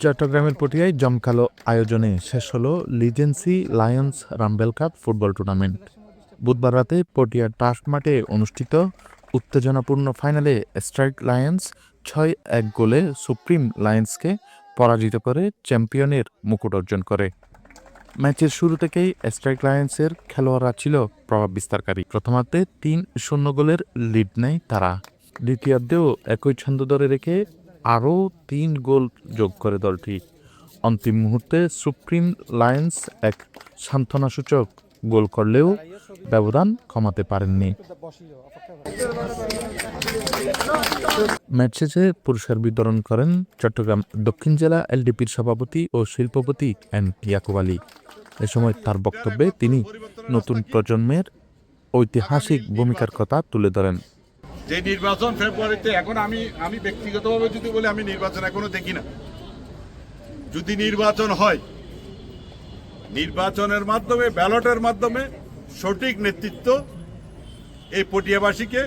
চট্টগ্রামের পটিয়ায় জমকালো আয়োজনে শেষ হলো লিজেন্সি lions rumble cup football tournament বুধবার রাতে পটিয়ার টার্ফ মাঠে অনুষ্ঠিত উত্তেজনাপূর্ণ ফাইনালে স্ট্রাইক লায়ন্স ছয় এক গোলে সুপ্রিম লায়ন্সকে পরাজিত করে চ্যাম্পিয়নের মুকুট অর্জন করে। ম্যাচের শুরু থেকেই স্ট্রাইক লায়ন্সের খেলোয়াড়রা ছিল প্রভাব বিস্তারকারী। প্রথমার্ধে তিন শূন্য গোলের লিড নেয় তারা। দ্বিতীয়ার্ধেও একই ছন্দ ধরে রেখে আরও তিন গোল যোগ করে দলটি। অন্তিম মুহূর্তে সুপ্রিম লায়ন্স এক সান্ত্বনাসূচক গোল করলেও ব্যবধান কমাতে পারেননি। ম্যাচ শেষে পুরস্কার বিতরণ করেন চট্টগ্রাম দক্ষিণ জেলা এলডিপির সভাপতি ও শিল্পপতি এন ইয়াকুব আলী। এ সময় তার বক্তব্যে তিনি নতুন প্রজন্মের ঐতিহাসিক ভূমিকার কথা তুলে ধরেন। যে নির্বাচন ফেব্রুয়ারিতে এখন আমি আমি ব্যক্তিগতভাবে যদি বলি, আমি নির্বাচন এখনও দেখি না। যদি নির্বাচন হয়, নির্বাচনের মাধ্যমে, ব্যালটের মাধ্যমে সঠিক নেতৃত্ব এই পটিয়াবাসীকে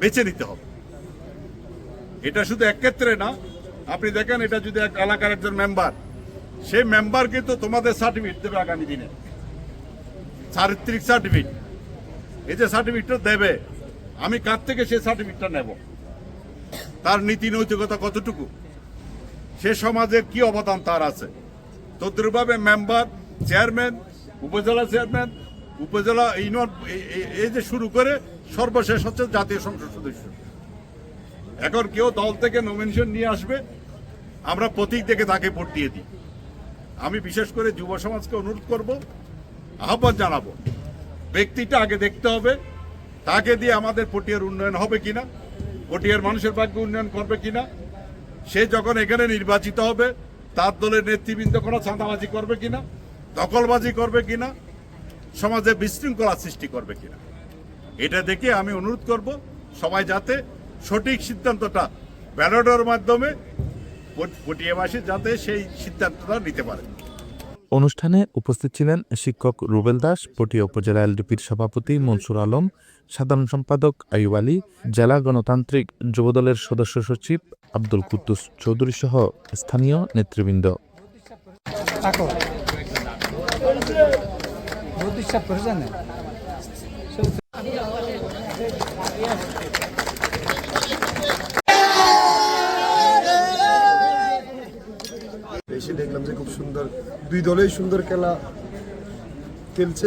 বেছে নিতে হবে। এটা শুধু এক ক্ষেত্রে না, আপনি দেখেন এটা যদি এক এলাকার একজন মেম্বার সেই মেম্বার কিন্তু তোমাদের সার্টিফিকেট দেবে আগামী দিনে। চারিত্রিক সার্টিফিকেট এই যে সার্টিফিকেটটা দেবে আমি কার থেকে সে সার্টিফিকেটটা নেব? তার নীতি নৈতিকতা কতটুকু? সে সমাজে কি অবদান তার আছে? তদ্রুপভাবে member chairman upazila chairman upazila union এই যে শুরু করে সর্বশেষ হচ্ছে জাতীয় সংসদ সদস্য। এখন কেউ দল থেকে নমিনেশন নিয়ে আসবে, আমরা প্রতীক দেখে তাকে ভোট দিয়ে দিই। আমি বিশেষ করে যুব সমাজকে অনুরোধ করব, আহ্বান জানাব, ব্যক্তিটা আগে দেখতে হবে তাকে দিয়ে আমাদের পটিয়ার উন্নয়ন হবে কিনা? পটিয়ার মানুষের ভাগ্য উন্নয়ন করবে কিনা? সে যখন এখানে নির্বাচিত হবে, তার দলের নেতৃবৃন্দ কোনো চাঁদাবাজি করবে কিনা? দখলবাজি করবে কিনা? সমাজে বিশৃঙ্খলা সৃষ্টি করবে কিনা? এটা দেখে আমি অনুরোধ করব সবাই যাতে সঠিক সিদ্ধান্তটা ব্যালটের মাধ্যমে পট- পটিয়াবাসী যাতে সেই সিদ্ধান্তটা নিতে পারে। অনুষ্ঠানে উপস্থিত ছিলেন শিক্ষক রুবেল দাস, পটিয়া উপজেলা এলডিপির সভাপতি মনসুর আলম, সাধারণ সম্পাদক আইব আলী, জেলা গণতান্ত্রিক যুবদলের সদস্য সচিব আব্দুল কুদ্দুস চৌধুরী সহ স্থানীয় নেতৃবৃন্দ। সুন্দর দুই দলেই সুন্দর খেলা খেলছে।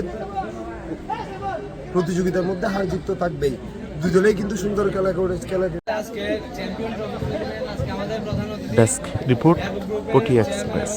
প্রতিযোগিতার মধ্যে হার জিত তো থাকবেই। দুই দলেই কিন্তু সুন্দর খেলা করে খেলা আজকে চ্যাম্পিয়ন ট্রফি আজকে আমাদের প্রধান অতিথি ডেস্ক রিপোর্ট পটি এক্সপ্রেস